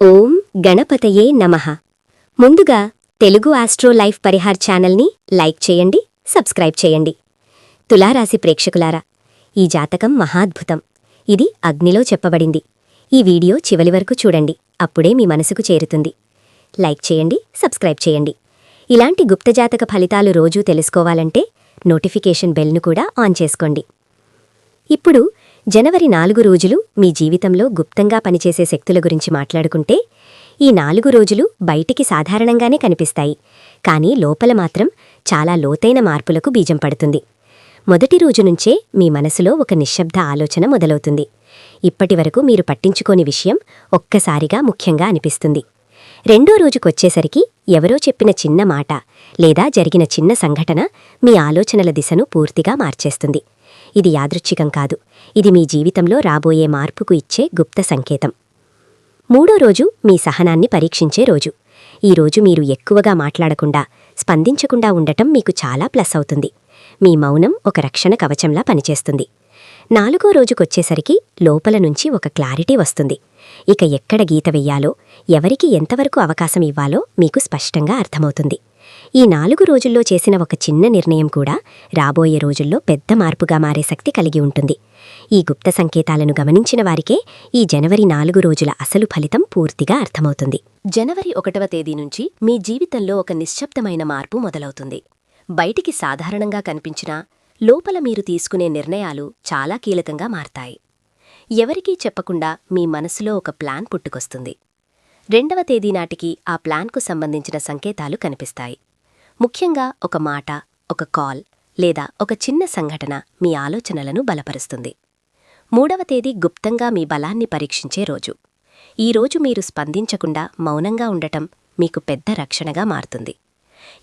ఓం గణపతయే నమః. ముందుగా తెలుగు ఆస్ట్రో లైఫ్ పరిహార్ ఛానల్ని లైక్ చేయండి సబ్స్క్రైబ్ చేయండి. తులారాశి ప్రేక్షకులారా ఈ జాతకం మహాద్భుతం. ఇది అగ్నిలో చెప్పబడింది. ఈ వీడియో చివలి వరకు చూడండి అప్పుడే మీ మనసుకు చేరుతుంది. లైక్ చేయండి సబ్స్క్రైబ్ చేయండి. ఇలాంటి గుప్తజాతక ఫలితాలు రోజూ తెలుసుకోవాలంటే నోటిఫికేషన్ బెల్ను కూడా ఆన్ చేసుకోండి. ఇప్పుడు జనవరి నాలుగు రోజులు మీ జీవితంలో గుప్తంగా పనిచేసే శక్తుల గురించి మాట్లాడుకుంటే ఈ నాలుగు రోజులు బయటికి సాధారణంగానే కనిపిస్తాయి. కానీ లోపల మాత్రం చాలా లోతైన మార్పులకు బీజం పడుతుంది. మొదటి రోజు నుంచే మీ మనసులో ఒక నిశ్శబ్ద ఆలోచన మొదలవుతుంది. ఇప్పటివరకు మీరు పట్టించుకోని విషయం ఒక్కసారిగా ముఖ్యంగా అనిపిస్తుంది. రెండో రోజుకొచ్చేసరికి ఎవరో చెప్పిన చిన్న మాట లేదా జరిగిన చిన్న సంఘటన మీ ఆలోచనల దిశను పూర్తిగా మార్చేస్తుంది. ఇది యాదృచ్ఛికం కాదు. ఇది మీ జీవితంలో రాబోయే మార్పుకు ఇచ్చే గుప్త సంకేతం. మూడో రోజు మీ సహనాన్ని పరీక్షించే రోజు. ఈ రోజు మీరు ఎక్కువగా మాట్లాడకుండా స్పందించకుండా ఉండటం మీకు చాలా ప్లస్ అవుతుంది. మీ మౌనం ఒక రక్షణ కవచంలా పనిచేస్తుంది. నాలుగో రోజుకొచ్చేసరికి లోపల నుంచి ఒక క్లారిటీ వస్తుంది. ఇక ఎక్కడ గీత వెయ్యాలో ఎవరికి ఎంతవరకు అవకాశం ఇవ్వాలో మీకు స్పష్టంగా అర్థమవుతుంది. ఈ నాలుగు రోజుల్లో చేసిన ఒక చిన్న నిర్ణయం కూడా రాబోయే రోజుల్లో పెద్ద మార్పుగా మారే శక్తి కలిగి ఉంటుంది. ఈ గుప్త సంకేతాలను గమనించిన వారికే ఈ జనవరి నాలుగు రోజుల అసలు ఫలితం పూర్తిగా అర్థమవుతుంది. జనవరి ఒకటవ తేదీ నుంచి మీ జీవితంలో ఒక నిశ్శబ్దమైన మార్పు మొదలవుతుంది. బయటికి సాధారణంగా కనిపించినా లోపల మీరు తీసుకునే నిర్ణయాలు చాలా కీలకంగా మారతాయి. ఎవరికీ చెప్పకుండా మీ మనసులో ఒక ప్లాన్ పుట్టుకొస్తుంది. రెండవ తేదీ నాటికి ఆ ప్లాన్కు సంబంధించిన సంకేతాలు కనిపిస్తాయి. ముఖ్యంగా ఒక మాట ఒక కాల్ లేదా ఒక చిన్న సంఘటన మీ ఆలోచనలను బలపరుస్తుంది. మూడవ తేదీ గుప్తంగా మీ బలాన్ని పరీక్షించే రోజు. ఈ రోజు మీరు స్పందించకుండా మౌనంగా ఉండటం మీకు పెద్ద రక్షణగా మారుతుంది.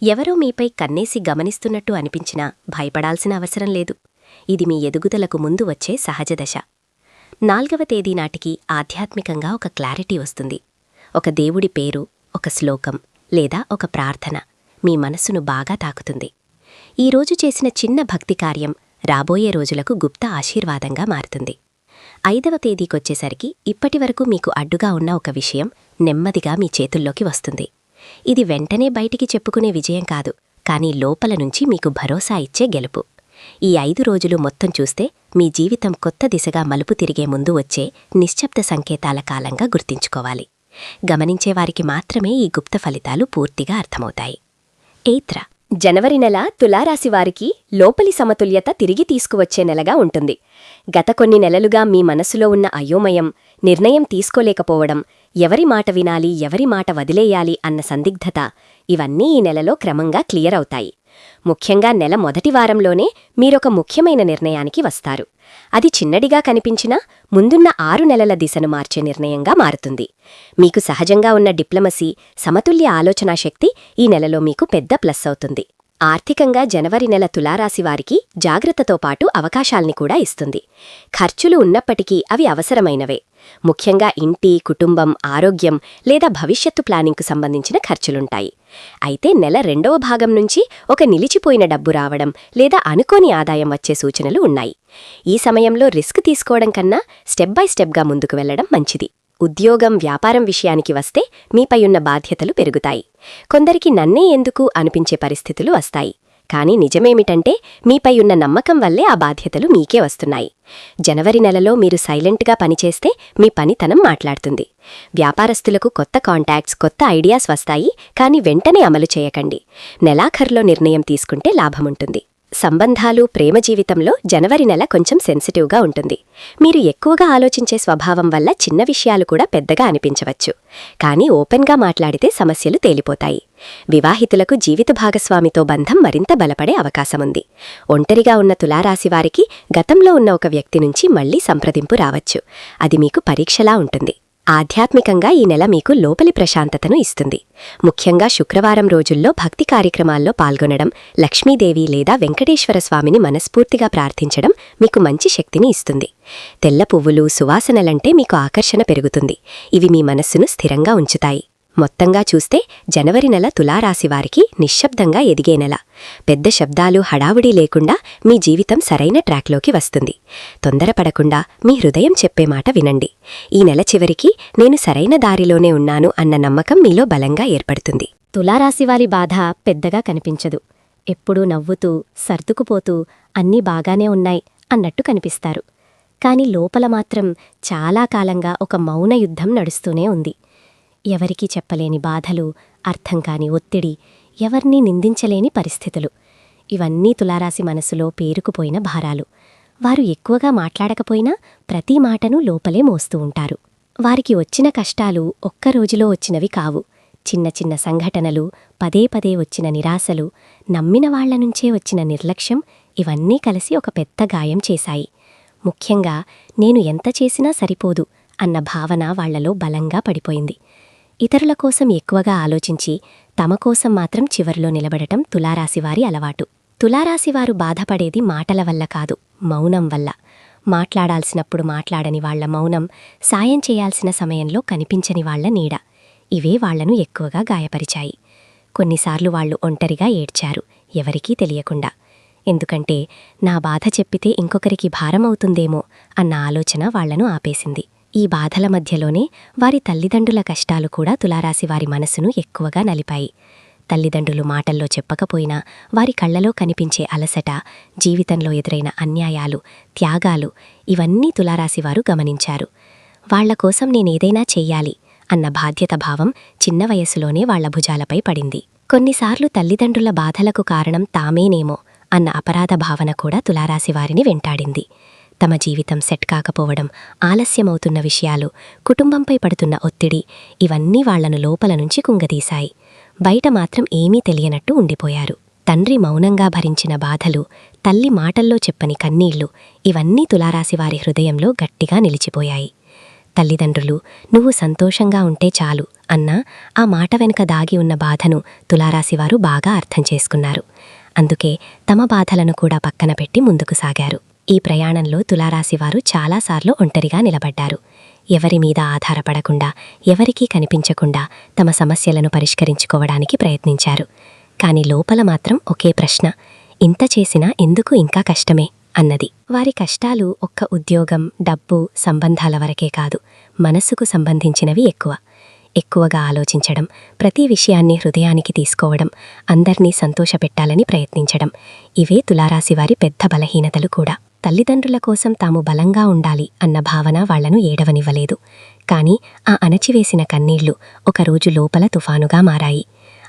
ఎవరో మీపై కన్నేసి గమనిస్తున్నట్టు అనిపించినా భయపడాల్సిన అవసరం లేదు. ఇది మీ ఎదుగుదలకు ముందు వచ్చే సహజ దశ. నాల్గవ తేదీ నాటికి ఆధ్యాత్మికంగా ఒక క్లారిటీ వస్తుంది. ఒక దేవుడి పేరు ఒక శ్లోకం లేదా ఒక ప్రార్థన. మీ మనస్సును బాగా తాకుతుంది. ఈ రోజు చేసిన చిన్న భక్తి కార్యం రాబోయే రోజులకు గుప్త ఆశీర్వాదంగా మారుతుంది. ఐదవ తేదీకొచ్చేసరికి ఇప్పటివరకు మీకు అడ్డుగా ఉన్న ఒక విషయం నెమ్మదిగా మీ చేతుల్లోకి వస్తుంది. ఇది వెంటనే బయటికి చెప్పుకునే విజయం కాదు కానీ లోపల నుంచి మీకు భరోసా ఇచ్చే గెలుపు. ఈ ఐదు రోజులు మొత్తం చూస్తే మీ జీవితం కొత్త దిశగా మలుపు తిరిగే ముందు వచ్చే నిశ్శబ్ద సంకేతాల కాలంగా గుర్తించుకోవాలి. గమనించేవారికి మాత్రమే ఈ గుప్త ఫలితాలు పూర్తిగా అర్థమవుతాయి. ఏత్ర. జనవరి నెల తులారాశివారికి లోపలి సమతుల్యత తిరిగి తీసుకువచ్చే నెలగా ఉంటుంది. గత కొన్ని నెలలుగా మీ మనసులో ఉన్న అయోమయం నిర్ణయం తీసుకోలేకపోవడం ఎవరి మాట వినాలి ఎవరి మాట వదిలేయాలి అన్న సందిగ్ధత ఇవన్నీ ఈ నెలలో క్రమంగా క్లియర్ అవుతాయి. ముఖ్యంగా నెల మొదటి వారంలోనే మీరొక ముఖ్యమైన నిర్ణయానికి వస్తారు. అది చిన్నడిగా కనిపించినా ముందున్న ఆరు నెలల దిశను మార్చే నిర్ణయంగా మారుతుంది. మీకు సహజంగా ఉన్న డిప్లొమసీ సమతుల్య ఆలోచనా శక్తి ఈ నెలలో మీకు పెద్ద ప్లస్ అవుతుంది. ఆర్థికంగా జనవరి నెల తులారాశి వారికి జాగ్రత్తతో పాటు అవకాశాల్ని కూడా ఇస్తుంది. ఖర్చులు ఉన్నప్పటికీ అవి అవసరమైనవే. ముఖ్యంగా ఇంటి కుటుంబం ఆరోగ్యం లేదా భవిష్యత్తు ప్లానింగ్కు సంబంధించిన ఖర్చులుంటాయి. అయితే నెల రెండవ భాగం నుంచి ఒక నిలిచిపోయిన డబ్బు రావడం లేదా అనుకోని ఆదాయం వచ్చే సూచనలు ఉన్నాయి. ఈ సమయంలో రిస్క్ తీసుకోవడం కన్నా స్టెప్ బై స్టెప్గా ముందుకు వెళ్ళడం మంచిది. ఉద్యోగం వ్యాపారం విషయానికి వస్తే మీపై ఉన్న బాధ్యతలు పెరుగుతాయి. కొందరికి నన్నే ఎందుకు అనిపించే పరిస్థితులు వస్తాయి. కానీ నిజమేమిటంటే మీపై ఉన్న నమ్మకం వల్లే ఆ బాధ్యతలు మీకే వస్తున్నాయి. జనవరి నెలలో మీరు సైలెంట్గా పనిచేస్తే మీ పనితనం మాట్లాడుతుంది. వ్యాపారస్తులకు కొత్త కాంటాక్ట్స్ కొత్త ఐడియాస్ వస్తాయి కానీ వెంటనే అమలు చేయకండి. నెలాఖరులో నిర్ణయం తీసుకుంటే లాభముంటుంది. సంబంధాలు ప్రేమ జీవితంలో జనవరి నెల కొంచెం సెన్సిటివ్గా ఉంటుంది. మీరు ఎక్కువగా ఆలోచించే స్వభావం వల్ల చిన్న విషయాలు కూడా పెద్దగా అనిపించవచ్చు. కానీ ఓపెన్గా మాట్లాడితే సమస్యలు తేలిపోతాయి. వివాహితులకు జీవిత భాగస్వామితో బంధం మరింత బలపడే అవకాశముంది. ఒంటరిగా ఉన్న తులారాశివారికి గతంలో ఉన్న ఒక వ్యక్తి నుంచి మళ్ళీ సంప్రదింపు రావచ్చు. అది మీకు పరీక్షలా ఉంటుంది. ఆధ్యాత్మికంగా ఈ నెల మీకు లోపలి ప్రశాంతతను ఇస్తుంది. ముఖ్యంగా శుక్రవారం రోజుల్లో భక్తి కార్యక్రమాల్లో పాల్గొనడం లక్ష్మీదేవి లేదా వెంకటేశ్వర స్వామిని మనస్ఫూర్తిగా ప్రార్థించడం మీకు మంచి శక్తిని ఇస్తుంది. తెల్ల పువ్వులు సువాసనలంటే మీకు ఆకర్షణ పెరుగుతుంది. ఇవి మీ మనస్సును స్థిరంగా ఉంచుతాయి. మొత్తంగా చూస్తే జనవరి నెల తులారాశివారికి నిశ్శబ్దంగా ఎదిగే నెల. పెద్ద శబ్దాలు హడావుడి లేకుండా మీ జీవితం సరైన ట్రాక్లోకి వస్తుంది. తొందరపడకుండా మీ హృదయం చెప్పే మాట వినండి. ఈ నెల చివరికి నేను సరైన దారిలోనే ఉన్నాను అన్న నమ్మకం మీలో బలంగా ఏర్పడుతుంది. తులారాశివారి బాధ పెద్దగా కనిపించదు. ఎప్పుడూ నవ్వుతూ సర్దుకుపోతూ అన్నీ బాగానే ఉన్నాయి అన్నట్టు కనిపిస్తారు. కాని లోపల మాత్రం చాలా కాలంగా ఒక మౌన యుద్ధం నడుస్తూనే ఉంది. ఎవరికీ చెప్పలేని బాధలు అర్థం కాని ఒత్తిడి ఎవర్నీ నిందించలేని పరిస్థితులు. ఇవన్నీ తులారాశి మనసులో పేరుకుపోయిన భారాలు. వారు ఎక్కువగా మాట్లాడకపోయినా ప్రతి మాటను లోపలే మోస్తూ ఉంటారు. వారికి వచ్చిన కష్టాలు ఒక్క రోజులో వచ్చినవి కావు. చిన్న చిన్న సంఘటనలు పదే పదే వచ్చిన నిరాశలు నమ్మిన వాళ్ళ నుంచే వచ్చిన నిర్లక్ష్యం ఇవన్నీ కలిసి ఒక పెద్ద గాయం చేశాయి. ముఖ్యంగా నేను ఎంత చేసినా సరిపోదు అన్న భావన వాళ్ళలో బలంగా పడిపోయింది. ఇతరుల కోసం ఎక్కువగా ఆలోచించి తమ కోసం మాత్రం చివరిలో నిలబడటం తులారాశివారి అలవాటు. తులారాశివారు బాధపడేది మాటల వల్ల కాదు మౌనం వల్ల. మాట్లాడాల్సినప్పుడు మాట్లాడని వాళ్ళ మౌనం సాయం చేయాల్సిన సమయంలో కనిపించని వాళ్ళ నీడ. ఇవే వాళ్ళను ఎక్కువగా గాయపరిచాయి. కొన్నిసార్లు వాళ్ళు ఒంటరిగా ఏడ్చారు ఎవరికీ తెలియకుండా. ఎందుకంటే నా బాధ చెప్పితే ఇంకొకరికి భారమవుతుందేమో అన్న ఆలోచన వాళ్ళను ఆపేసింది. ఈ బాధల మధ్యలోనే వారి తల్లిదండ్రుల కష్టాలు కూడా తులారాశివారి మనసును ఎక్కువగా నలిపాయి. తల్లిదండ్రులు మాటల్లో చెప్పకపోయినా వారి కళ్ళలో కనిపించే అలసట జీవితంలో ఎదురైన అన్యాయాలు త్యాగాలు ఇవన్నీ తులారాశివారు గమనించారు. వాళ్ళ కోసం నేనేదైనా చెయ్యాలి అన్న బాధ్యత భావం చిన్న వయసులోనే వాళ్ళ భుజాలపై పడింది. కొన్నిసార్లు తల్లిదండ్రుల బాధలకు కారణం తామేనేమో అన్న అపరాధ భావన కూడా తులారాశివారిని వెంటాడింది. తమ జీవితం సెట్ కాకపోవడం ఆలస్యమవుతున్న విషయాలు కుటుంబంపై పడుతున్న ఒత్తిడి ఇవన్నీ వాళ్ళను లోపల నుంచి కుంగదీశాయి. బయట మాత్రం ఏమీ తెలియనట్టు ఉండిపోయారు. తండ్రి మౌనంగా భరించిన బాధలు తల్లి మాటల్లో చెప్పని కన్నీళ్ళు ఇవన్నీ తులారాశివారి హృదయంలో గట్టిగా నిలిచిపోయాయి. తల్లిదండ్రులు నువ్వు సంతోషంగా ఉంటే చాలు అన్న ఆ మాట వెనుక దాగి ఉన్న బాధను తులారాశివారు బాగా అర్థం చేసుకున్నారు. అందుకే తమ బాధలను కూడా పక్కన పెట్టి ముందుకు సాగారు. ఈ ప్రయాణంలో తులారాశివారు చాలాసార్లు ఒంటరిగా నిలబడ్డారు. ఎవరి మీద ఆధారపడకుండా ఎవరికీ కనిపించకుండా తమ సమస్యలను పరిష్కరించుకోవడానికి ప్రయత్నించారు. కాని లోపల మాత్రం ఒకే ప్రశ్న ఇంత చేసినా ఎందుకు ఇంకా కష్టమే అన్నది. వారి కష్టాలు ఒక్క ఉద్యోగం డబ్బు సంబంధాల వరకే కాదు మనస్సుకు సంబంధించినవి ఎక్కువ. ఎక్కువగా ఆలోచించడం ప్రతి విషయాన్ని హృదయానికి తీసుకోవడం అందర్నీ సంతోషపెట్టాలని ప్రయత్నించడం ఇవే తులారాశివారి పెద్ద బలహీనతలు కూడా. తల్లిదండ్రుల కోసం తాము బలంగా ఉండాలి అన్న భావన వాళ్ళను ఏడవనివ్వలేదు. కాని ఆ అణచివేసిన కన్నీళ్ళు ఒకరోజు లోపల తుఫానుగా మారాయి.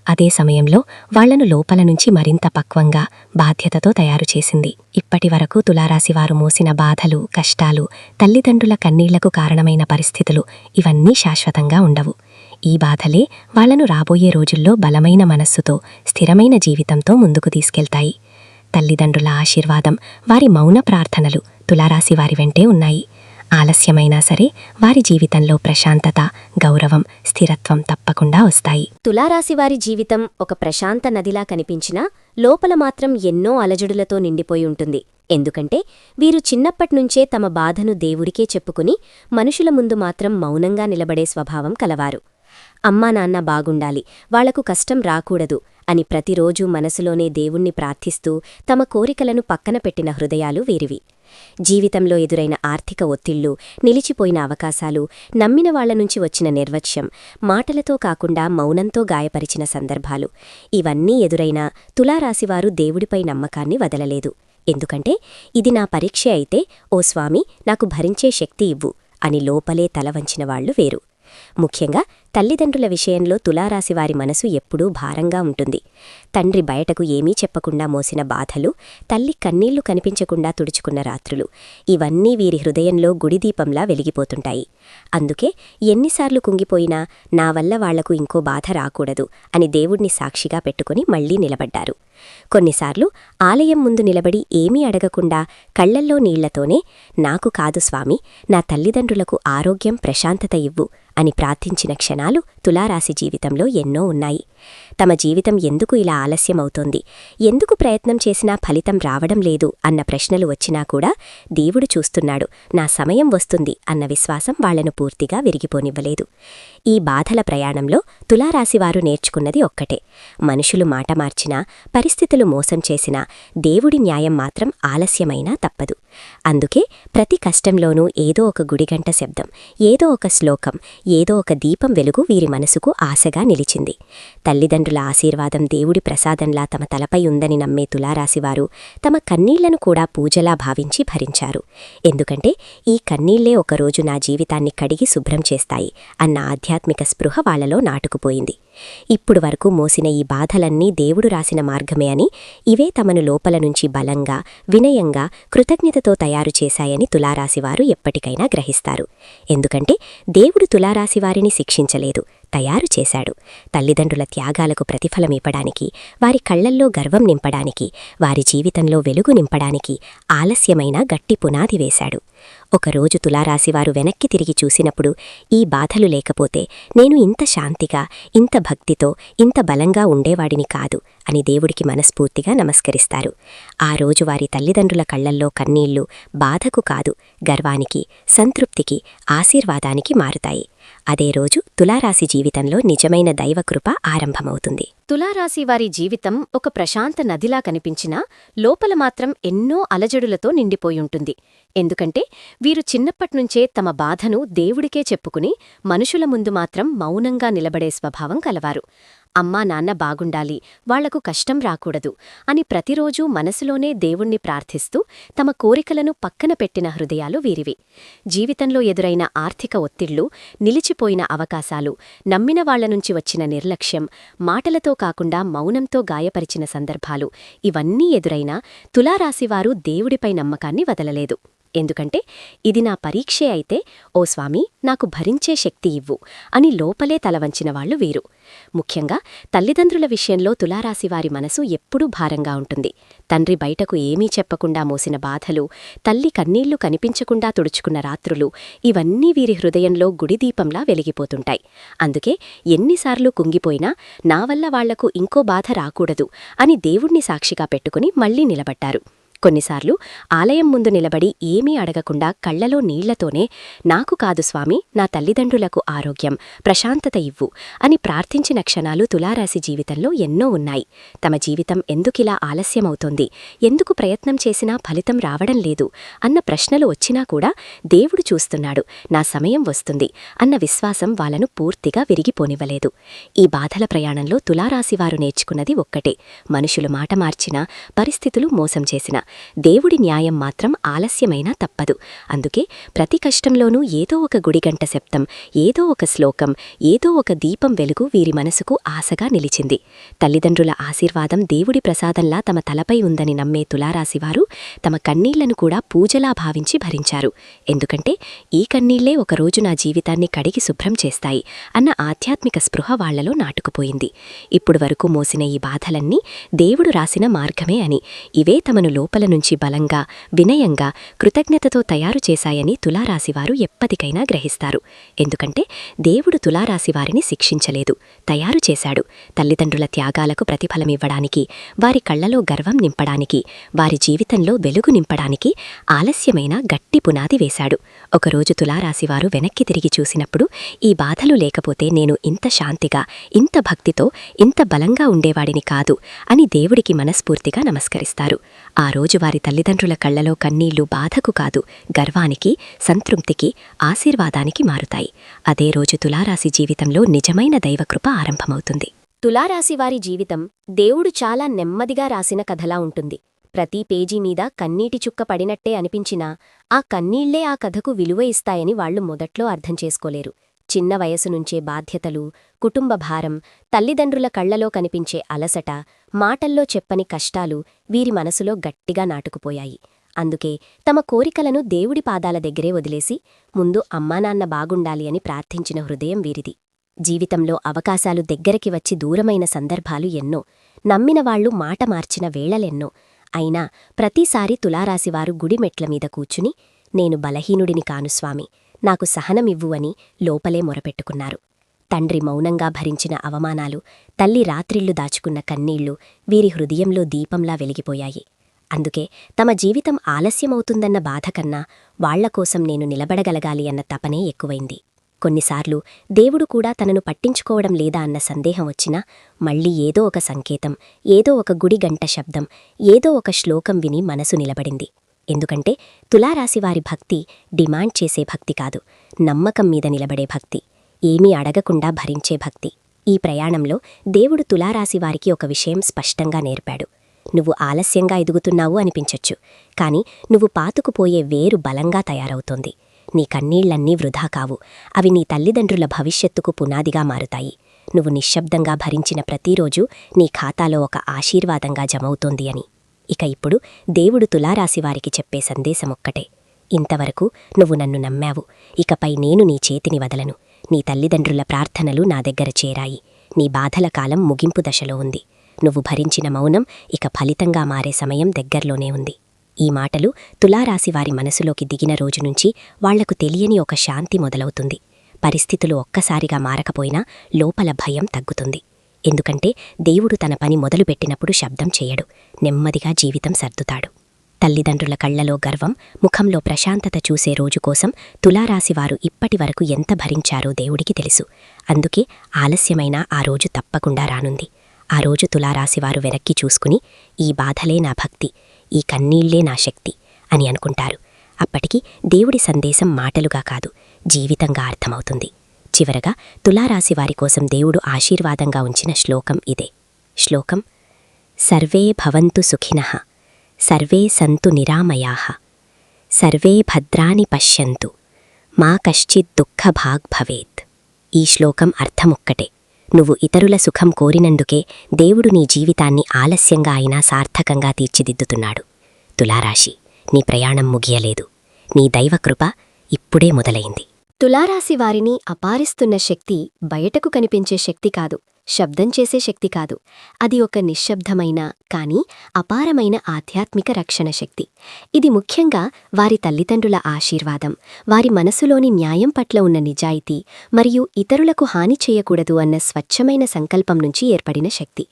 అదే సమయంలో వాళ్ళను లోపల నుంచి మరింత పక్వంగా బాధ్యతతో తయారు చేసింది. ఇప్పటి వరకు తులారాశివారు మోసిన బాధలు కష్టాలు తల్లిదండ్రుల కన్నీళ్ళకు కారణమైన పరిస్థితులు ఇవన్నీ శాశ్వతంగా ఉండవు. ఈ బాధలే వాళ్ళను రాబోయే రోజుల్లో బలమైన మనస్సుతో స్థిరమైన జీవితంతో ముందుకు తీసుకెళ్తాయి. తల్లిదండ్రుల ఆశీర్వాదం వారి మౌన ప్రార్థనలు తులారాశి వారి వెంటే ఉన్నాయి. ఆలస్యమైనా సరే వారి జీవితంలో ప్రశాంతత గౌరవం స్థిరత్వం తప్పకుండా వస్తాయి. తులారాశివారి జీవితం ఒక ప్రశాంత నదిలా కనిపించినా లోపల మాత్రం ఎన్నో అలజడులతో నిండిపోయి ఉంటుంది. ఎందుకంటే వీరు చిన్నప్పట్నుంచే తమ బాధను దేవుడికే చెప్పుకుని మనుషుల ముందు మాత్రం మౌనంగా నిలబడే స్వభావం కలవారు. అమ్మా నాన్న బాగుండాలి వాళ్ళకు కష్టం రాకూడదు అని ప్రతిరోజూ మనసులోనే దేవుణ్ణి ప్రార్థిస్తూ తమ కోరికలను పక్కన పెట్టిన హృదయాలు వీరివి. జీవితంలో ఎదురైన ఆర్థిక ఒత్తిళ్ళు నిలిచిపోయిన అవకాశాలు నమ్మిన వాళ్ళ నుంచి వచ్చిన నిర్వక్ష్యం మాటలతో కాకుండా మౌనంతో గాయపరిచిన సందర్భాలు ఇవన్నీ ఎదురైనా తులారాశివారు దేవుడిపై నమ్మకాన్ని వదలలేదు. ఎందుకంటే ఇది నా పరీక్ష అయితే ఓ స్వామి నాకు భరించే శక్తి ఇవ్వు అని లోపలే తలవంచిన వాళ్ళు వేరు. ముఖ్యంగా తల్లిదండ్రుల విషయంలో తులారాశివారి మనసు ఎప్పుడూ భారంగా ఉంటుంది. తండ్రి బయటకు ఏమీ చెప్పకుండా మోసిన బాధలు తల్లి కన్నీళ్ళు కనిపించకుండా తుడుచుకున్న రాత్రులు ఇవన్నీ వీరి హృదయంలో గుడిదీపంలా వెలిగిపోతుంటాయి. అందుకే ఎన్నిసార్లు కుంగిపోయినా నా వల్ల వాళ్ళకు ఇంకో బాధ రాకూడదు అని దేవుణ్ణి సాక్షిగా పెట్టుకుని మళ్ళీ నిలబడ్డారు. కొన్నిసార్లు ఆలయం ముందు నిలబడి ఏమీ అడగకుండా కళ్ళల్లో నీళ్ళతోనే నాకు కాదు స్వామి నా తల్లిదండ్రులకు ఆరోగ్యం ప్రశాంతత ఇవ్వు అని ప్రార్థించిన క్షణాలు తులారాశి జీవితంలో ఎన్నో ఉన్నాయి. తమ జీవితం ఎందుకు ఇలా ఆలస్యమవుతోంది? ఎందుకు ప్రయత్నం చేసినా ఫలితం రావడం లేదు అన్న ప్రశ్నలు వచ్చినా కూడా దేవుడు చూస్తున్నాడు. నా సమయం వస్తుంది అన్న విశ్వాసం వాళ్ళను పూర్తిగా విరిగిపోనివ్వలేదు. ఈ బాధల ప్రయాణంలో తులారాశివారు నేర్చుకున్నది ఒక్కటే. మనుషులు మాట మార్చినా పరిస్థితులు మోసం చేసినా దేవుడి న్యాయం మాత్రం ఆలస్యమైనా తప్పదు. అందుకే ప్రతి కష్టంలోనూ ఏదో ఒక గుడిగంట శబ్దం ఏదో ఒక శ్లోకం ఏదో ఒక దీపం వెలుగు వీరి మనసుకు ఆశగా నిలిచింది. తల్లిదండ్రుల ఆశీర్వాదం దేవుడి ప్రసాదంలా తమ తలపై ఉందని నమ్మే తులారాశివారు తమ కన్నీళ్ళను కూడా పూజలా భావించి భరించారు. ఎందుకంటే ఈ కన్నీళ్ళే ఒకరోజు నా జీవితాన్ని కడిగి శుభ్రం చేస్తాయి అన్న ఆధ్యాత్మిక స్పృహ వాళ్ళలో నాటుకుపోయింది. ఇప్పుడు వరకు మోసిన ఈ బాధలన్నీ దేవుడు రాసిన మార్గమే అని ఇవే తమను లోపల నుంచి బలంగా వినయంగా కృతజ్ఞతతో తయారు చేశాయని తులారాశివారు ఎప్పటికైనా గ్రహిస్తారు. ఎందుకంటే దేవుడు తులారాశివారిని శిక్షించలేదు. తయారు చేశాడు తల్లిదండ్రుల త్యాగాలకు ప్రతిఫలమివ్వడానికి వారి కళ్ళల్లో గర్వం నింపడానికి వారి జీవితంలో వెలుగు నింపడానికి ఆలస్యమైన గట్టి పునాది వేశాడు. ఒకరోజు తులారాశివారు వెనక్కి తిరిగి చూసినప్పుడు ఈ బాధలు లేకపోతే నేను ఇంత శాంతిగా ఇంత భక్తితో ఇంత బలంగా ఉండేవాడిని కాదు అని దేవుడికి మనస్ఫూర్తిగా నమస్కరిస్తారు. ఆ రోజు వారి తల్లిదండ్రుల కళ్ళల్లో కన్నీళ్ళు బాధకు కాదు గర్వానికి సంతృప్తికి ఆశీర్వాదానికి మారుతాయి. అదే రోజు తులారాశి జీవితంలో నిజమైన దైవకృప ఆరంభమవుతుంది. తులారాశి వారి జీవితం ఒక ప్రశాంత నదిలా కనిపించినా లోపల మాత్రం ఎన్నో అలజడులతో నిండిపోయుంటుంది. ఎందుకంటే వీరు చిన్నప్పట్నుంచే తమ బాధను దేవుడికే చెప్పుకుని మనుషుల ముందు మాత్రం మౌనంగా నిలబడే స్వభావం కలవారు. అమ్మా నాన్న బాగుండాలి వాళ్ళకు కష్టం రాకూడదు అని ప్రతిరోజూ మనసులోనే దేవుణ్ణి ప్రార్థిస్తూ తమ కోరికలను పక్కన పెట్టిన హృదయాలు వీరివి. జీవితంలో ఎదురైన ఆర్థిక ఒత్తిళ్ళు నిలిచిపోయిన అవకాశాలు నమ్మిన వాళ్ళ నుంచి వచ్చిన నిర్లక్ష్యం మాటలతో కాకుండా మౌనంతో గాయపరిచిన సందర్భాలు ఇవన్నీ ఎదురైనా తులారాశివారు దేవుడిపై నమ్మకాన్ని వదలలేదు. ఎందుకంటే ఇది నా పరీక్షే అయితే ఓ స్వామి నాకు భరించే శక్తి ఇవ్వు అని లోపలే తలవంచిన వాళ్ళు వీరు. ముఖ్యంగా తల్లిదండ్రుల విషయంలో తులారాశివారి మనసు ఎప్పుడూ భారంగా ఉంటుంది. తండ్రి బయటకు ఏమీ చెప్పకుండా మోసిన బాధలు తల్లి కన్నీళ్ళు కనిపించకుండా తుడుచుకున్న రాత్రులు ఇవన్నీ వీరి హృదయంలో గుడిదీపంలా వెలిగిపోతుంటాయి. అందుకే ఎన్నిసార్లు కుంగిపోయినా నా వల్ల వాళ్ళకు ఇంకో బాధ రాకూడదు అని దేవుణ్ణి సాక్షిగా పెట్టుకుని మళ్ళీ నిలబడ్డారు. కొన్నిసార్లు ఆలయం ముందు నిలబడి ఏమీ అడగకుండా కళ్ళలో నీళ్ళతోనే నాకు కాదు స్వామి నా తల్లిదండ్రులకు ఆరోగ్యం ప్రశాంతత ఇవ్వు అని ప్రార్థించిన క్షణాలు తులారాశి జీవితంలో ఎన్నో ఉన్నాయి. తమ జీవితం ఎందుకిలా ఆలస్యమవుతోంది ఎందుకు ప్రయత్నం చేసినా ఫలితం రావడం లేదు అన్న ప్రశ్నలు వచ్చినా కూడా దేవుడు చూస్తున్నాడు నా సమయం వస్తుంది అన్న విశ్వాసం వాళ్ళను పూర్తిగా విరిగిపోనివ్వలేదు. ఈ బాధల ప్రయాణంలో తులారాశివారు నేర్చుకున్నది ఒక్కటే మనుషులు మాట మార్చినా పరిస్థితులు మోసం చేసినా దేవుడి న్యాయం మాత్రం ఆలస్యమైనా తప్పదు. అందుకే ప్రతి కష్టంలోనూ ఏదో ఒక గుడిగంట శబ్దం ఏదో ఒక శ్లోకం ఏదో ఒక దీపం వెలుగు వీరి మనసుకు ఆశగా నిలిచింది. తల్లిదండ్రుల ఆశీర్వాదం దేవుడి ప్రసాదంలా తమ తలపై ఉందని నమ్మే తులారాశివారు తమ కన్నీళ్ళను కూడా పూజలా భావించి భరించారు. ఎందుకంటే ఈ కన్నీళ్ళే ఒకరోజు నా జీవితాన్ని కడిగి శుభ్రం చేస్తాయి అన్న ఆధ్యాత్మిక స్పృహ వాళ్ళలో నాటుకుపోయింది. ఇప్పుడు వరకు మోసిన ఈ బాధలన్నీ దేవుడు రాసిన మార్గమే అని. ఇవే తమను లోపల నుంచి బలంగా వినయంగా కృతజ్ఞతతో తయారు చేశాయని తులారాశివారు ఎప్పటికైనా గ్రహిస్తారు. ఎందుకంటే దేవుడు తులారాశివారిని శిక్షించలేదు తయారు చేశాడు. తల్లిదండ్రుల త్యాగాలకు ప్రతిఫలమివ్వడానికి వారి కళ్ళలో గర్వం నింపడానికి వారి జీవితంలో వెలుగు నింపడానికి ఆలస్యమైన గట్టి పునాది వేశాడు. ఒకరోజు తులారాశివారు వెనక్కి తిరిగి చూసినప్పుడు ఈ బాధలు లేకపోతే నేను ఇంత శాంతిగా ఇంత భక్తితో ఇంత బలంగా ఉండేవాడిని కాదు అని దేవుడికి మనస్ఫూర్తిగా నమస్కరిస్తారు. ఆ రోజు వారి తల్లిదండ్రుల కళ్ళలో కన్నీళ్ళు బాధకు కాదు గర్వానికి సంతృప్తికి ఆశీర్వాదానికి మారుతాయి. అదే రోజు తులారాశి జీవితంలో నిజమైన దైవకృప ఆరంభమవుతుంది. తులారాశివారి జీవితం దేవుడు చాలా నెమ్మదిగా రాసిన కథలా ఉంటుంది. ప్రతి పేజీ మీద కన్నీటి చుక్క పడినట్టే అనిపించినా ఆ కన్నీళ్ళే ఆ కథకు విలువ ఇస్తాయని వాళ్ళు మొదట్లో అర్థం చేసుకోలేరు. చిన్న వయసు నుంచే బాధ్యతలు కుటుంబ భారం తల్లిదండ్రుల కళ్ళలో కనిపించే అలసట మాటల్లో చెప్పని కష్టాలు వీరి మనసులో గట్టిగా నాటుకుపోయాయి. అందుకే తమ కోరికలను దేవుడి పాదాల దగ్గరే వదిలేసి ముందు అమ్మానాన్న బాగుండాలి అని ప్రార్థించిన హృదయం వీరిది. జీవితంలో అవకాశాలు దగ్గరికి వచ్చి దూరమైన సందర్భాలు ఎన్నో నమ్మినవాళ్ళు మాట మార్చిన వేళలెన్నో అయినా ప్రతిసారి తులారాశివారు గుడి మీద కూచుని నేను బలహీనుడిని కాను స్వామి నాకు సహనమివ్వు అని లోపలే మొరపెట్టుకున్నారు. తండ్రి మౌనంగా భరించిన అవమానాలు తల్లి రాత్రిళ్ళు దాచుకున్న కన్నీళ్ళు వీరి హృదయంలో దీపంలా వెలిగిపోయాయి. అందుకే తమ జీవితం ఆలస్యమవుతుందన్న బాధ కన్నా వాళ్ళకోసం నేను నిలబడగలగాలి అన్న తపనే ఎక్కువైంది. కొన్నిసార్లు దేవుడు కూడా తనను పట్టించుకోవడం లేదా అన్న సందేహం వచ్చినా మళ్ళీ ఏదో ఒక సంకేతం ఏదో ఒక గుడి గంట శబ్దం ఏదో ఒక శ్లోకం విని మనసు నిలబడింది. ఎందుకంటే తులారాశివారి భక్తి డిమాండ్ చేసే భక్తి కాదు నమ్మకం మీద నిలబడే భక్తి ఏమీ అడగకుండా భరించే భక్తి. ఈ ప్రయాణంలో దేవుడు తులారాశివారికి ఒక విషయం స్పష్టంగా నేర్పాడు. నువ్వు ఆలస్యంగా ఎదుగుతున్నావు అనిపించొచ్చు కాని నువ్వు పాతుకుపోయే వేరు బలంగా తయారవుతోంది. నీ కన్నీళ్ళన్నీ వృధా కావు. అవి నీ తల్లిదండ్రుల భవిష్యత్తుకు పునాదిగా మారుతాయి. నువ్వు నిశ్శబ్దంగా భరించిన ప్రతిరోజు నీ ఖాతాలో ఒక ఆశీర్వాదంగా జమవుతోంది అని. ఇక ఇప్పుడు దేవుడు తులారాశివారికి చెప్పే సందేశమొక్కటే. ఇంతవరకు నువ్వు నన్ను నమ్మావు. ఇకపై నేను నీ చేతిని వదలను. నీ తల్లిదండ్రుల ప్రార్థనలు నా దగ్గర చేరాయి. నీ బాధల కాలం ముగింపు దశలో ఉంది. నువ్వు భరించిన మౌనం ఇక ఫలితంగా మారే సమయం దగ్గర్లోనే ఉంది. ఈ మాటలు తులారాశివారి మనసులోకి దిగిన రోజు నుంచి వాళ్ళకు తెలియని ఒక శాంతి మొదలవుతుంది. పరిస్థితులు ఒక్కసారిగా మారకపోయినా లోపల భయం తగ్గుతుంది. ఎందుకంటే దేవుడు తన పని మొదలుపెట్టినప్పుడు శబ్దం చేయడు. నెమ్మదిగా జీవితం సర్దుతాడు. తల్లిదండ్రుల కళ్ళలో గర్వం ముఖంలో ప్రశాంతత చూసే రోజు కోసం తులారాశివారు ఇప్పటివరకు ఎంత భరించారో దేవుడికి తెలుసు. అందుకే ఆలస్యమైన ఆ రోజు తప్పకుండా రానుంది. ఆ రోజు తులారాశివారు వెనక్కి చూసుకుని ఈ బాధలే నా భక్తి. ఈ కన్నీళ్ళే నా శక్తి అని అనుకుంటారు. అప్పటికి దేవుడి సందేశం మాటలుగా కాదు జీవితంగా అర్థమవుతుంది. చివరగా తులారాశివారి కోసం దేవుడు ఆశీర్వాదంగా ఉంచిన శ్లోకం ఇదే. శ్లోకం సర్వే భవంతు సుఖినః సర్వే సంతు నిరామయా సర్వే భద్రాని పశ్యంతు మా కశ్చిత్ దుఃఖభాగ్ భవేత్. ఈ శ్లోకం అర్థమొక్కటే. నువ్వు ఇతరుల సుఖం కోరినందుకే దేవుడు నీ జీవితాన్ని ఆలస్యంగా అయినా సార్థకంగా తీర్చిదిద్దుతున్నాడు. తులారాశి నీ ప్రయాణం ముగియలేదు. నీ దైవకృప ఇప్పుడే మొదలైంది. తులారాశి వారిని అపారిస్తున్న శక్తి బయటకు కనిపించే శక్తి కాదు. శబ్దం చేసే శక్తి కాదు. అది ఒక నిశ్శబ్దమైన కానీ అపారమైన ఆధ్యాత్మిక రక్షణ శక్తి. ఇది ముఖ్యంగా వారి తల్లిదండ్రుల ఆశీర్వాదం వారి మనసులోని న్యాయం పట్ల ఉన్న నిజాయితీ మరియు ఇతరులకు హాని చేయకూడదు అన్న స్వచ్ఛమైన సంకల్పం నుంచి ఏర్పడిన శక్తి.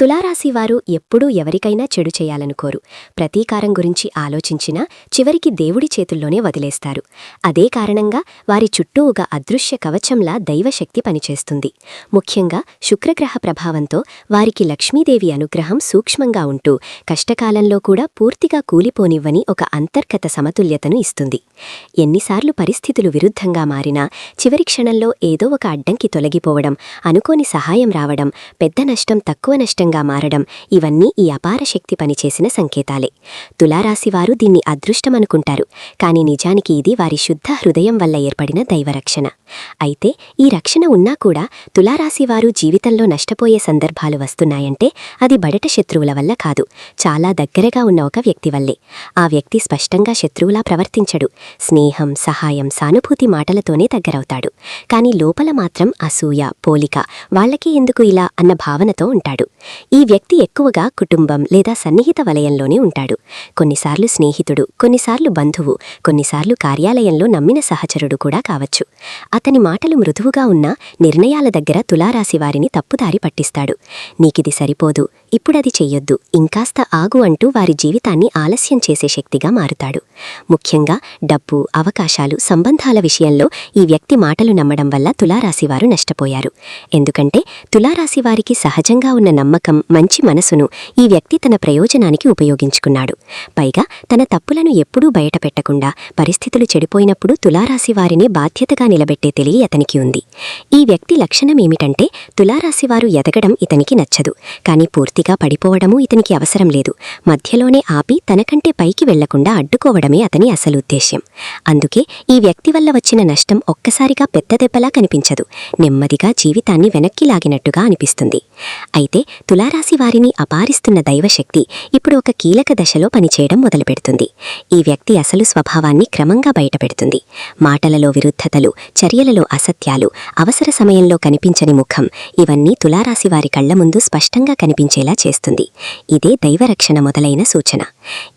తులారాశి వారు ఎప్పుడూ ఎవరికైనా చెడు చేయాలనుకోరు. ప్రతీకారం గురించి ఆలోచించినా చివరికి దేవుడి చేతుల్లోనే వదిలేస్తారు. అదే కారణంగా వారి చుట్టూ ఒక అదృశ్య కవచంలా దైవశక్తి పనిచేస్తుంది. ముఖ్యంగా శుక్రగ్రహ ప్రభావంతో వారికి లక్ష్మీదేవి అనుగ్రహం సూక్ష్మంగా ఉంటూ కష్టకాలంలో కూడా పూర్తిగా కూలిపోనివ్వని ఒక అంతర్గత సమతుల్యతను ఇస్తుంది. ఎన్నిసార్లు పరిస్థితులు విరుద్ధంగా మారినా చివరి క్షణంలో ఏదో ఒక అడ్డంకి తొలగిపోవడం అనుకోని సహాయం రావడం పెద్ద నష్టం తక్కువ నష్టంగా మారడం ఇవన్నీ ఈ అపార శక్తి పనిచేసిన సంకేతాలే. తులారాశివారు దీన్ని అదృష్టమనుకుంటారు. కాని నిజానికి ఇది వారి శుద్ధ హృదయం వల్ల ఏర్పడిన దైవరక్షణ. అయితే ఈ రక్షణ ఉన్నా కూడా తులారాశివారు జీవితంలో నష్టపోయే సందర్భాలు వస్తున్నాయంటే అది బడట శత్రువుల వల్ల కాదు. చాలా దగ్గరగా ఉన్న ఒక వ్యక్తి వల్లే. ఆ వ్యక్తి స్పష్టంగా శత్రువులా ప్రవర్తించడు. స్నేహం సహాయం సానుభూతి మాటలతోనే దగ్గరవుతాడు. కాని లోపల మాత్రం అసూయ పోలిక వాళ్ళకి ఎందుకు ఇలా అన్న భావనతో ఉంటాడు. ఈ వ్యక్తి ఎక్కువగా కుటుంబం లేదా సన్నిహిత వలయంలోనే ఉంటాడు. కొన్నిసార్లు స్నేహితుడు కొన్నిసార్లు బంధువు కొన్నిసార్లు కార్యాలయంలో నమ్మిన సహచరుడు కూడా కావచ్చు. అతని మాటలు మృదువుగా ఉన్నా నిర్ణయాల దగ్గర తులారాశి వారిని తప్పుదారి పట్టిస్తాడు. నీకిది సరిపోదు ఇప్పుడది చెయ్యొద్దు ఇంకాస్త ఆగు అంటూ వారి జీవితాన్ని ఆలస్యం చేసే శక్తిగా మారుతాడు. ముఖ్యంగా డబ్బు అవకాశాలు సంబంధాల విషయంలో ఈ వ్యక్తి మాటలు నమ్మడం వల్ల తులారాశివారు నష్టపోయారు. ఎందుకంటే తులారాశివారికి సహజంగా ఉన్న నమ్మకం మంచి మనసును ఈ వ్యక్తి తన ప్రయోజనానికి ఉపయోగించుకున్నాడు. పైగా తన తప్పులను ఎప్పుడూ బయటపెట్టకుండా పరిస్థితులు చెడిపోయినప్పుడు తులారాశి వారిని బాధ్యతగా నిలబెట్టే తెలివి అతనికి ఉంది. ఈ వ్యక్తి లక్షణమేమిటంటే తులారాశివారు ఎదగడం ఇతనికి నచ్చదు. కాని పూర్తిగా పడిపోవడమూ ఇతనికి అవసరం లేదు. మధ్యలోనే ఆపి తనకంటే పైకి వెళ్ళకుండా అడ్డుకోవడమే అతని అసలు ఉద్దేశ్యం. అందుకే ఈ వ్యక్తి వల్ల వచ్చిన నష్టం ఒక్కసారిగా పెద్ద దెబ్బలా కనిపించదు. నెమ్మదిగా జీవితాన్ని వెనక్కి లాగినట్టుగా అనిపిస్తుంది. అయితే తులారాశి వారిని అపారిస్తున్న దైవశక్తి ఇప్పుడు ఒక కీలక దశలో పనిచేయడం మొదలుపెడుతుంది. ఈ వ్యక్తి అసలు స్వభావాన్ని క్రమంగా బయటపెడుతుంది. మాటలలో విరుద్ధతలు చర్యలలో అసత్యాలు అవసర సమయంలో కనిపించని ముఖం ఇవన్నీ తులారాశి వారి కళ్ళ ముందు స్పష్టంగా కనిపించేలా చేస్తుంది. ఇదే దైవరక్షణ మొదలైన సూచన.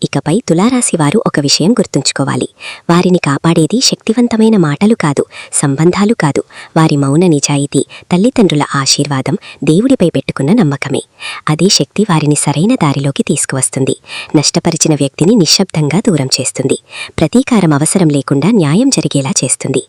ఇకపై తులారాశి వారు ఒక విషయం గుర్తుంచుకోవాలి. వారిని కాపాడేది శక్తివంతమైన మాటలు కాదు సంబంధాలు కాదు. వారి మౌన నిజాయితీ తల్లిదండ్రుల ఆశీర్వాదం దేవుడిపై పెట్టుకున్న నమ్మకమే. అదే శక్తి వారిని సరైన దారిలోకి తీసుకువస్తుంది. నష్టపరిచిన వ్యక్తిని నిశ్శబ్దంగా దూరం చేస్తుంది. ప్రతీకారం అవసరం లేకుండా న్యాయం జరిగేలా చేస్తుంది.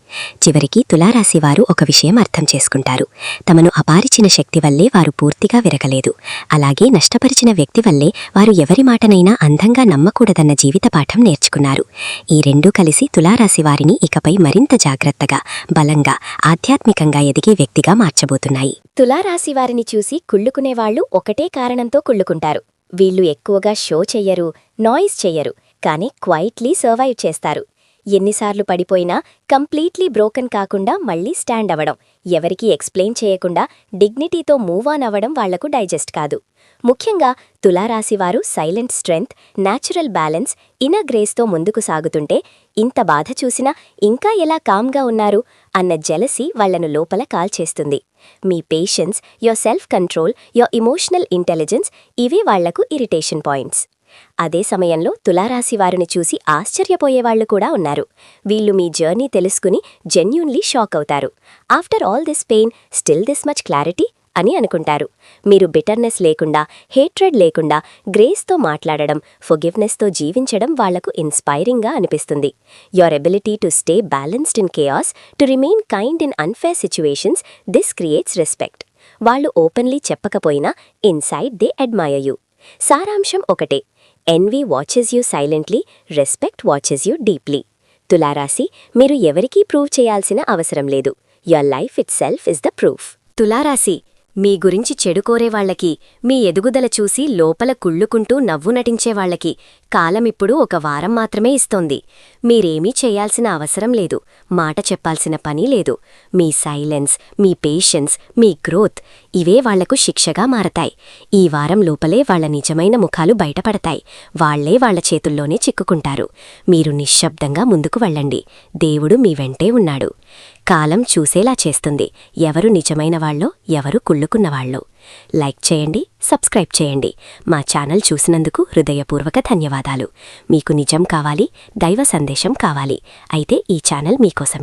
చివరికి తులారాశి వారు ఒక విషయం అర్థం చేసుకుంటారు. తమను అపారిచిన శక్తి వల్లే వారు పూర్తిగా విరగలేదు. అలాగే నష్టపరిచిన వ్యక్తి వల్లే వారు ఎవరి మాటనైనా అందంగా నమ్మకూడదన్న జీవిత పాఠం నేర్చుకున్నారు. ఈ రెండూ కలిసి తులారాశి వారిని ఇకపై మరింత జాగ్రత్తగా బలంగా ఆధ్యాత్మికంగా ఎదిగే వ్యక్తిగా మార్చబోతున్నాయి. తులారాశి వారిని చూసి కుళ్ళుకునేవాళ్ళు ఒకటే కారణంతో కుళ్ళుకుంటారు. వీళ్ళు ఎక్కువగా షో చెయ్యరు నాయిస్ చెయ్యరు కానీ క్వైట్లీ సర్వైవ్ చేస్తారు. ఎన్నిసార్లు పడిపోయినా కంప్లీట్లీ బ్రోకన్ కాకుండా మళ్ళీ స్టాండ్ అవ్వడం ఎవరికీ ఎక్స్ప్లెయిన్ చేయకుండా డిగ్నిటీతో మూవ్ ఆన్ అవ్వడం వాళ్ళకు డైజెస్ట్ కాదు. ముఖ్యంగా తులారాశివారు సైలెంట్ స్ట్రెంగ్త్ న్యాచురల్ బ్యాలెన్స్ ఇన గ్రేస్తో ముందుకు సాగుతుంటే ఇంత బాధ చూసినా ఇంకా ఎలా కామ్గా ఉన్నారు అన్న జెలసీ వాళ్ళను లోపల కాల్చేస్తుంది మీ patience your self control your emotional intelligence ఇవే వాళ్ళకు ఇరిటేషన్ పాయింట్స్. అదే సమయంలో తులారాశి వారిని చూసి ఆశ్చర్యపోయేవాళ్ళు కూడా ఉన్నారు. వీళ్ళు మీ జర్నీ తెలుసుకుని జెన్యున్లీ షాక్ అవుతారు. After all this pain still this much clarity అని అనుకుంటారు. మీరు బిటర్నెస్ లేకుండా హేట్రెడ్ లేకుండా గ్రేస్తో మాట్లాడడం ఫొగివ్నెస్తో జీవించడం వాళ్ళకు ఇన్స్పైరింగ్గా అనిపిస్తుంది. Your ability to stay balanced in chaos to remain kind in unfair situations this creates respect వాళ్ళు ఓపెన్లీ చెప్పకపోయినా ఇన్సైడ్ దే అడ్మైర్ యూ సారాంశం ఒకటే. Envy watches you silently respect watches you deeply తులారాశి మీరు ఎవరికీ ప్రూవ్ చేయాల్సిన అవసరం లేదు. Your life itself is the proof తులారాశి మీ గురించి చెడు కోరేవాళ్ళకి మీ ఎదుగుదల చూసి లోపల కుళ్ళుకుంటూ నవ్వు నటించేవాళ్ళకి కాలమిప్పుడు ఒక వారం మాత్రమే ఇస్తోంది. మీరేమీ చేయాల్సిన అవసరం లేదు. మాట చెప్పాల్సిన పని లేదు. మీ సైలెన్స్ మీ పేషెన్స్ మీ గ్రోత్ ఇవే వాళ్ళకు శిక్షగా మారతాయి. ఈ వారం లోపలే వాళ్ళ నిజమైన ముఖాలు బయటపడతాయి. వాళ్ళే వాళ్ళ చేతుల్లోనే చిక్కుకుంటారు. మీరు నిశ్శబ్దంగా ముందుకు వెళ్ళండి. దేవుడు మీ వెంటే ఉన్నాడు. కాలం చూసేలా చేస్తుంది. ఎవరు నిజమైన వాళ్ళో ఎవరు కుళ్ళుకున్నవాళ్ళో లైక్ చేయండి సబ్స్క్రైబ్ చేయండి. మా ఛానల్ చూసినందుకు హృదయపూర్వక ధన్యవాదాలు. మీకు నిజం కావాలి దైవ సందేశం కావాలి. అయితే ఈ ఛానల్ మీకోసమే.